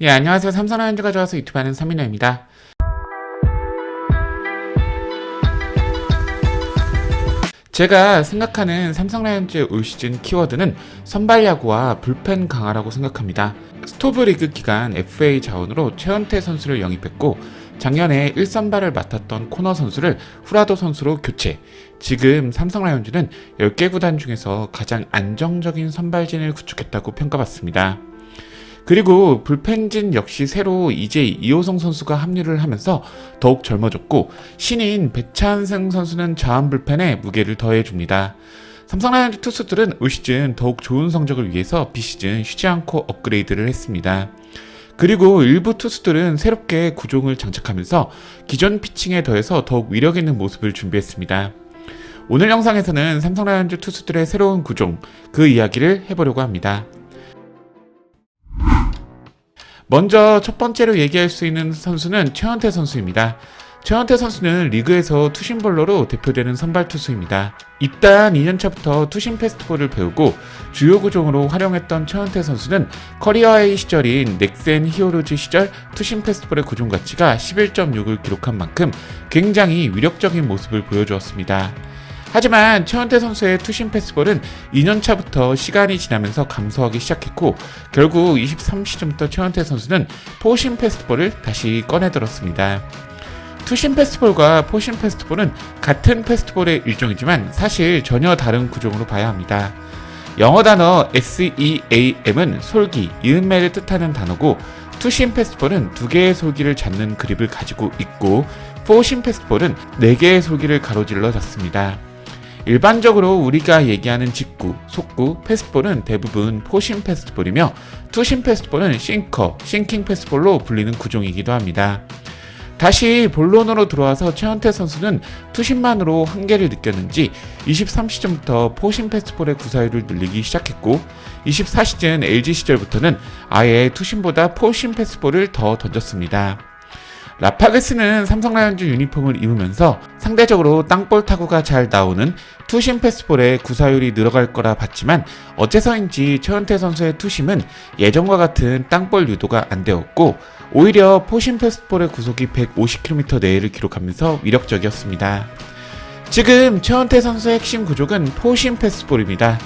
예, 안녕하세요. 삼성라이온즈가 좋아서 유튜브 하는 서민호입니다. 제가 생각하는 삼성라이온즈의 올 시즌 키워드는 선발야구와 불펜 강화라고 생각합니다. 스토브리그 기간 FA 자원으로 최은태 선수를 영입했고 작년에 1선발을 맡았던 코너 선수를 후라도 선수로 교체. 지금 삼성 라이온즈는 10개 구단 중에서 가장 안정적인 선발진을 구축했다고 평가받습니다. 그리고 불펜진 역시 새로 이제 이호성 선수가 합류를 하면서 더욱 젊어졌고 신인 배찬승 선수는 자원 불펜에 무게를 더해줍니다. 삼성 라이온즈 투수들은 올 시즌 더욱 좋은 성적을 위해서 비시즌 쉬지 않고 업그레이드를 했습니다. 그리고 일부 투수들은 새롭게 구종을 장착하면서 기존 피칭에 더해서 더욱 위력 있는 모습을 준비했습니다. 오늘 영상에서는 삼성 라이온즈 투수들의 새로운 구종, 그 이야기를 해보려고 합니다. 먼저 첫 번째로 얘기할 수 있는 선수는 최원태 선수입니다. 최원태 선수는 리그에서 투심볼러로 대표되는 선발 투수입니다. 입단 2년차부터 투심 페스티벌을 배우고 주요 구종으로 활용했던 최원태 선수는 커리어 하이 시절인 넥센 히어로즈 시절 투심 페스티벌의 구종 가치가 11.6을 기록한 만큼 굉장히 위력적인 모습을 보여주었습니다. 하지만 최원태 선수의 투심 패스볼은 2년차부터 시간이 지나면서 감소하기 시작했고 결국 23시즌부터 최원태 선수는 포심 패스볼을 다시 꺼내들었습니다. 투심 페스티벌과 포심 페스티벌은 같은 페스티벌의 일종이지만 사실 전혀 다른 구종으로 봐야 합니다. 영어 단어 SEAM은 솔기, 이음매를 뜻하는 단어고 투심 페스티벌은 두 개의 솔기를 잡는 그립을 가지고 있고 포심 페스티벌은 네 개의 솔기를 가로질러 잡습니다. 일반적으로 우리가 얘기하는 직구, 속구, 패스볼은 대부분 포심 패스볼이며 투심 패스볼은 싱커, 싱킹 패스볼로 불리는 구종이기도 합니다. 다시 본론으로 들어와서 최현태 선수는 투심만으로 한계를 느꼈는지 23시즌부터 포심 패스볼의 구사율을 늘리기 시작했고 24시즌 LG 시절부터는 아예 투심보다 포심 패스볼을 더 던졌습니다. 라파게스는 삼성 라이온즈 유니폼을 입으면서 상대적으로 땅볼 타구가 잘 나오는 투심 패스볼의 구사율이 늘어갈 거라 봤지만 어째서인지 최원태 선수의 투심은 예전과 같은 땅볼 유도가 안 되었고 오히려 포심 패스볼의 구속이 150km 내외를 기록하면서 위력적이었습니다. 지금 최원태 선수의 핵심 구족은 포심 패스볼입니다.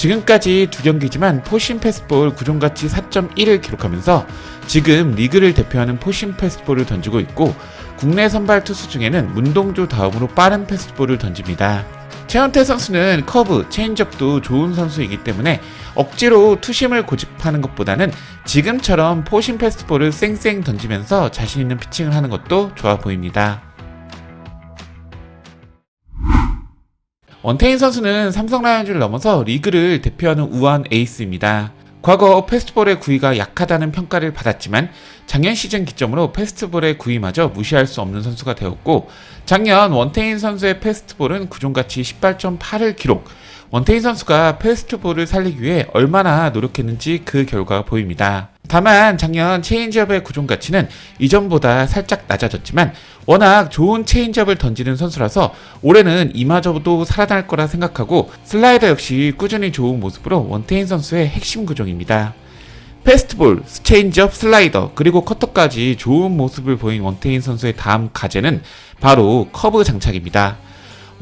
지금까지 두 경기지만 포심 패스볼 구종가치 4.1을 기록하면서 지금 리그를 대표하는 포심 패스볼을 던지고 있고 국내 선발 투수 중에는 문동주 다음으로 빠른 패스볼을 던집니다. 최원태 선수는 커브, 체인지업도 좋은 선수이기 때문에 억지로 투심을 고집하는 것보다는 지금처럼 포심 패스볼을 쌩쌩 던지면서 자신 있는 피칭을 하는 것도 좋아 보입니다. 원태인 선수는 삼성 라이온즈를 넘어서 리그를 대표하는 우한 에이스입니다. 과거 페스티벌의 구위가 약하다는 평가를 받았지만 작년 시즌 기점으로 페스티벌의 구위마저 무시할 수 없는 선수가 되었고 작년 원태인 선수의 페스티벌은 구종가치 18.8을 기록 원태인 선수가 페스티벌을 살리기 위해 얼마나 노력했는지 그 결과가 보입니다. 다만 작년 체인지업의 구종 가치는 이전보다 살짝 낮아졌지만 워낙 좋은 체인지업을 던지는 선수라서 올해는 이마저도 살아날 거라 생각하고 슬라이더 역시 꾸준히 좋은 모습으로 원태인 선수의 핵심 구종입니다. 페스트볼, 체인지업, 슬라이더, 그리고 커터까지 좋은 모습을 보인 원태인 선수의 다음 과제는 바로 커브 장착입니다.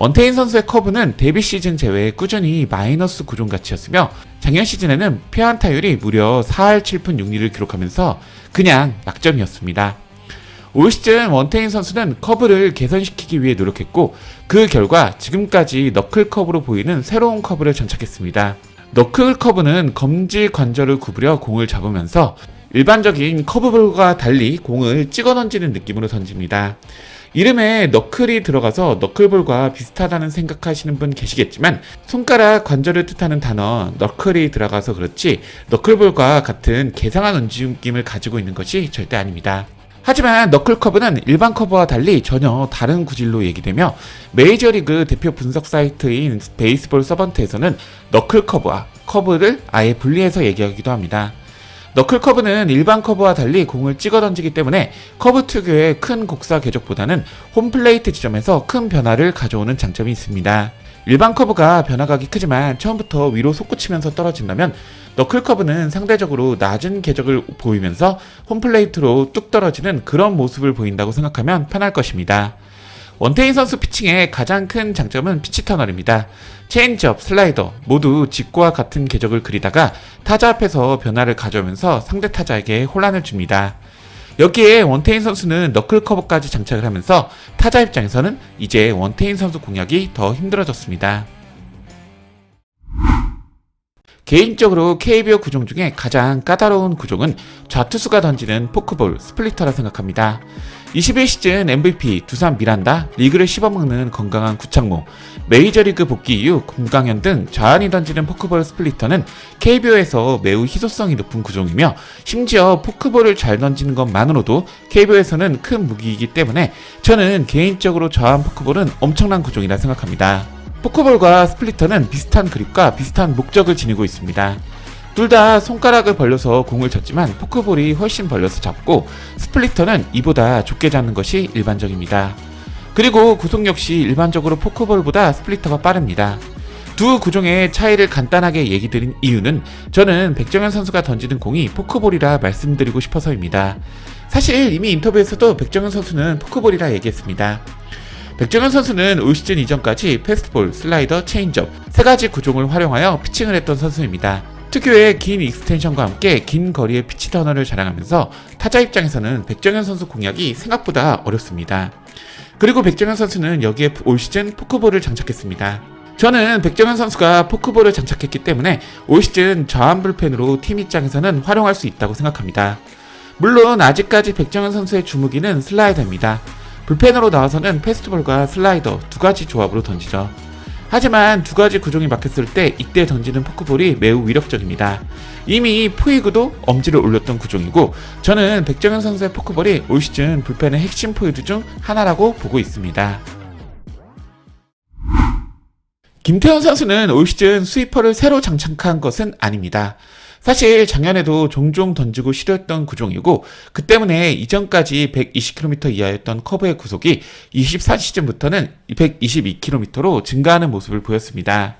원태인 선수의 커브는 데뷔 시즌 제외 꾸준히 마이너스 구종 가치였으며 작년 시즌에는 폐안타율이 무려 4할 7푼 6리를 기록하면서 그냥 약점이었습니다. 올 시즌 원태인 선수는 커브를 개선시키기 위해 노력했고 그 결과 지금까지 너클 커브로 보이는 새로운 커브를 장착했습니다. 너클 커브는 검지 관절을 구부려 공을 잡으면서 일반적인 커브볼과 달리 공을 찍어 던지는 느낌으로 던집니다. 이름에 너클이 들어가서 너클볼과 비슷하다는 생각하시는 분 계시겠지만 손가락 관절을 뜻하는 단어 너클이 들어가서 그렇지 너클볼과 같은 개상한 움직임을 가지고 있는 것이 절대 아닙니다. 하지만 너클 커브는 일반 커브와 달리 전혀 다른 구질로 얘기되며 메이저리그 대표 분석 사이트인 베이스볼 서번트에서는 너클 커브와 커브를 아예 분리해서 얘기하기도 합니다. 너클 커브는 일반 커브와 달리 공을 찍어 던지기 때문에 커브 특유의 큰 곡사 궤적보다는 홈플레이트 지점에서 큰 변화를 가져오는 장점이 있습니다. 일반 커브가 변화각이 크지만 처음부터 위로 솟구치면서 떨어진다면 너클 커브는 상대적으로 낮은 궤적을 보이면서 홈플레이트로 뚝 떨어지는 그런 모습을 보인다고 생각하면 편할 것입니다. 원태인 선수 피칭의 가장 큰 장점은 피치 터널입니다. 체인지업, 슬라이더 모두 직구와 같은 궤적을 그리다가 타자 앞에서 변화를 가져오면서 상대 타자에게 혼란을 줍니다. 여기에 원태인 선수는 너클 커버까지 장착을 하면서 타자 입장에서는 이제 원태인 선수 공략이 더 힘들어졌습니다. 개인적으로 KBO 구종 중에 가장 까다로운 구종은 좌투수가 던지는 포크볼, 스플리터라 생각합니다. 21시즌 MVP 두산 미란다, 리그를 씹어먹는 건강한 구창모, 메이저리그 복귀 이후 김강현 등 좌안이 던지는 포크볼 스플리터는 KBO에서 매우 희소성이 높은 구종이며 심지어 포크볼을 잘 던지는 것만으로도 KBO에서는 큰 무기이기 때문에 저는 개인적으로 좌안 포크볼은 엄청난 구종이라 생각합니다. 포크볼과 스플리터는 비슷한 그립과 비슷한 목적을 지니고 있습니다. 둘 다 손가락을 벌려서 공을 쳤지만 포크볼이 훨씬 벌려서 잡고 스플리터는 이보다 좁게 잡는 것이 일반적입니다. 그리고 구속 역시 일반적으로 포크볼보다 스플리터가 빠릅니다. 두 구종의 차이를 간단하게 얘기 드린 이유는 저는 백정현 선수가 던지는 공이 포크볼이라 말씀드리고 싶어서입니다. 사실 이미 인터뷰에서도 백정현 선수는 포크볼이라 얘기했습니다. 백정현 선수는 올 시즌 이전까지 패스트볼, 슬라이더, 체인지업 세 가지 구종을 활용하여 피칭을 했던 선수입니다. 특유의 긴 익스텐션과 함께 긴 거리의 피치 터널을 자랑하면서 타자 입장에서는 백정현 선수 공략이 생각보다 어렵습니다. 그리고 백정현 선수는 여기에 올 시즌 포크볼을 장착했습니다. 저는 백정현 선수가 포크볼을 장착했기 때문에 올 시즌 저한 불펜으로 팀 입장에서는 활용할 수 있다고 생각합니다. 물론 아직까지 백정현 선수의 주무기는 슬라이더입니다. 불펜으로 나와서는 패스트볼과 슬라이더 두 가지 조합으로 던지죠. 하지만 두 가지 구종이 막혔을 때 이때 던지는 포크볼이 매우 위력적입니다. 이미 포이그도 엄지를 올렸던 구종이고 저는 백정현 선수의 포크볼이 올 시즌 불펜의 핵심 포이드 중 하나라고 보고 있습니다. 김태현 선수는 올 시즌 스위퍼를 새로 장착한 것은 아닙니다. 사실 작년에도 종종 던지고 시도했던 구종이고 그 때문에 이전까지 120km 이하였던 커브의 구속이 24시즌부터는 122km로 증가하는 모습을 보였습니다.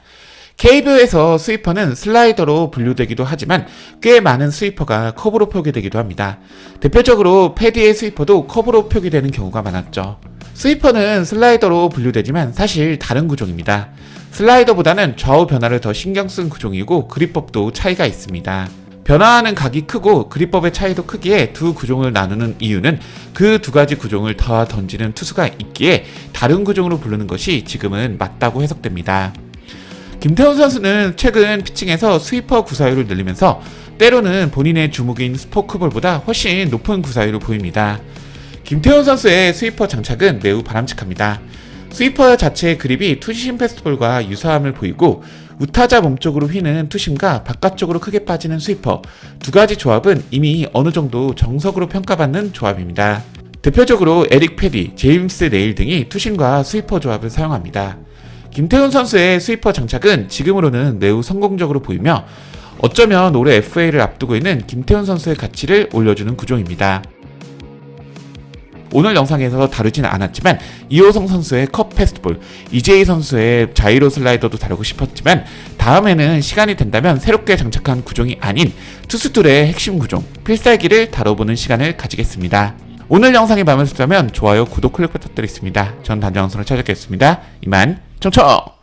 KBO에서 스위퍼는 슬라이더로 분류되기도 하지만 꽤 많은 스위퍼가 커브로 표기되기도 합니다. 대표적으로 패디의 스위퍼도 커브로 표기되는 경우가 많았죠. 스위퍼는 슬라이더로 분류되지만 사실 다른 구종입니다. 슬라이더보다는 좌우 변화를 더 신경 쓴 구종이고 그립법도 차이가 있습니다. 변화하는 각이 크고 그립법의 차이도 크기에 두 구종을 나누는 이유는 그 두 가지 구종을 다 던지는 투수가 있기에 다른 구종으로 부르는 것이 지금은 맞다고 해석됩니다. 김태훈 선수는 최근 피칭에서 스위퍼 구사율을 늘리면서 때로는 본인의 주목인 스포크볼보다 훨씬 높은 구사율을 보입니다. 김태훈 선수의 스위퍼 장착은 매우 바람직합니다. 스위퍼 자체의 그립이 투심 패스트볼과 유사함을 보이고 우타자 몸쪽으로 휘는 투심과 바깥쪽으로 크게 빠지는 스위퍼 두 가지 조합은 이미 어느 정도 정석으로 평가받는 조합입니다. 대표적으로 에릭 패디, 제임스 네일 등이 투심과 스위퍼 조합을 사용합니다. 김태훈 선수의 스위퍼 장착은 지금으로는 매우 성공적으로 보이며 어쩌면 올해 FA를 앞두고 있는 김태훈 선수의 가치를 올려주는 구종입니다. 오늘 영상에서 다루진 않았지만 이호성 선수의 컵 패스트볼, 이재희 선수의 자이로 슬라이더도 다루고 싶었지만 다음에는 시간이 된다면 새롭게 장착한 구종이 아닌 투수들의 핵심 구종, 필살기를 다뤄보는 시간을 가지겠습니다. 오늘 영상이 마음에 드셨다면 좋아요, 구독 클릭 부탁드리겠습니다. 전 단정선을 찾아뵙겠습니다. 이만 청청!